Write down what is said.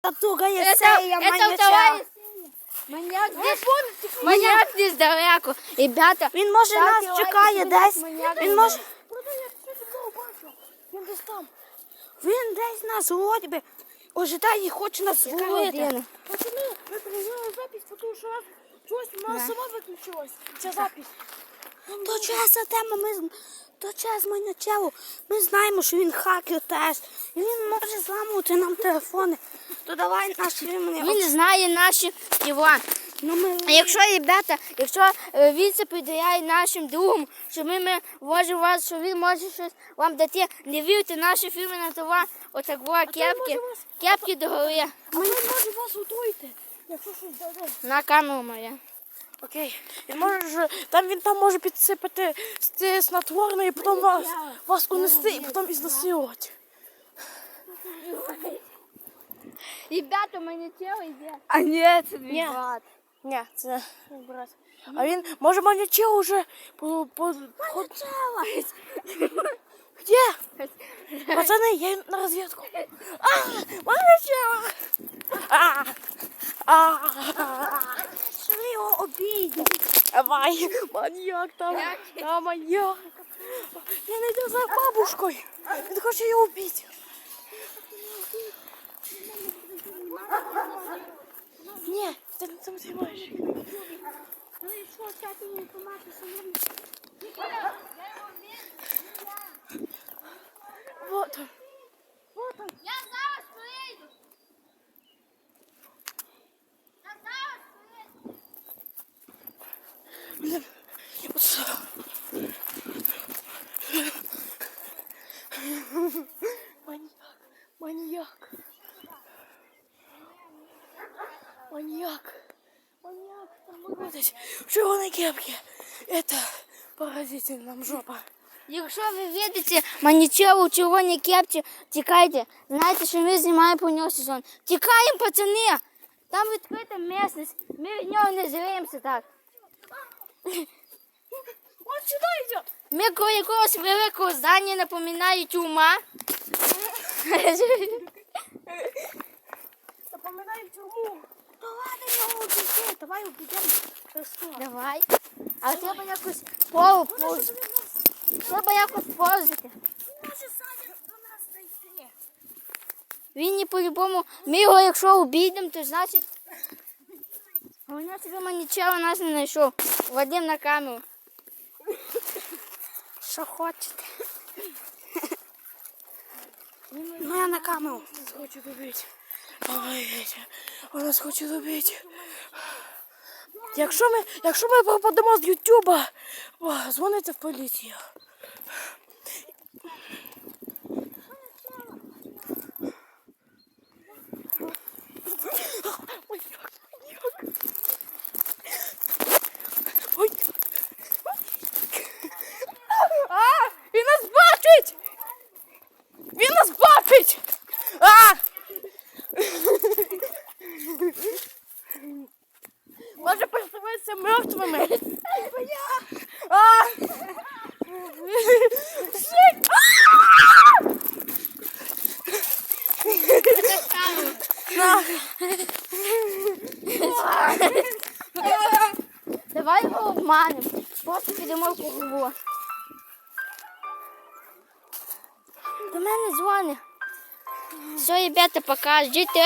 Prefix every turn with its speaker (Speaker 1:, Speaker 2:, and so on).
Speaker 1: Татуга є
Speaker 2: Это,
Speaker 1: сея,
Speaker 2: это
Speaker 1: маньяча.
Speaker 2: Маньяк здесь, маньяк здесь далеко. Ребята,
Speaker 1: Він може
Speaker 2: ставьте
Speaker 1: нас чекає десь. Він може.
Speaker 3: Він десь там.
Speaker 1: Він десь нас голодьби. Ожидає і хоче нас.
Speaker 2: Година.
Speaker 3: Пацани, ми перевели запись, тому що щось у нас сама виключилась. Ця запись.
Speaker 1: То чесна тема, ми то час маньячеву. Ми знаємо, що він хакер теж. І він може зламувати нам телефони. То давай наші імені.
Speaker 2: Він знає наші Іван.
Speaker 1: Ну, ми...
Speaker 2: А якщо, ребята, якщо е, він це передає нашим другом, що ми, ми вважаємо вас, що він може щось вам дати, не вірте наші фірми на товар, отак була кепки, кепки догори.
Speaker 3: А ми може вас готуйте, якщо щось даде.
Speaker 2: На камеру моя.
Speaker 3: Окей. Він може, там він там може підсипати це снотворне і потім вас, вас унести і потім ізнасилувати.
Speaker 2: Ребята, мене тіло йде.
Speaker 3: А ні, це
Speaker 2: Ні.
Speaker 3: брат. Ні, це не брат. А він, може, маняче уже по... по... Где? Пацаны, я на разведку. А, маняче! А, а,
Speaker 1: Шли його обійдемо.
Speaker 3: Давай, маньяк там, там маньяк. Я найду за бабушкой. Він хоче ее убить. Нет, ти не что, займаєш. не он. Маньяк, маньяк, там вылазить. Чего на кепке? Это поразительно нам жопа.
Speaker 2: Якщо ви видите манічеву у червоній кепці, тікайте. Знаєте, що ми знімаємо про нього сезон. Тікаємо, пацани! Там відкрита місцевість. Ми від нього не зриваємося так.
Speaker 3: Он сюда идет.
Speaker 2: Ми коло якогось великого здання напоминаю тюрма.
Speaker 1: Давай обійдемо.
Speaker 2: Давай. Але треба якось полу повзати. Треба якось повзати. Він не по-любому. Ми його якщо обійдемо, то значить. Головне, тебе манічева нас не знайшов. Вадим на камеру.
Speaker 1: Що хочете. Ну я на камеру.
Speaker 3: Хочет убить. Ой, он нас хоче убити. Якщо ми, якщо ми пропадемо з Ютуба, дзвониться в поліцію. Ой, як, як. Ой. А, він нас бачить! Він нас бачить! А! Може А!
Speaker 2: Давай його обманемо. Просто підемо в кругу. До мене дзвони. Все, ребята, пока. Ждіть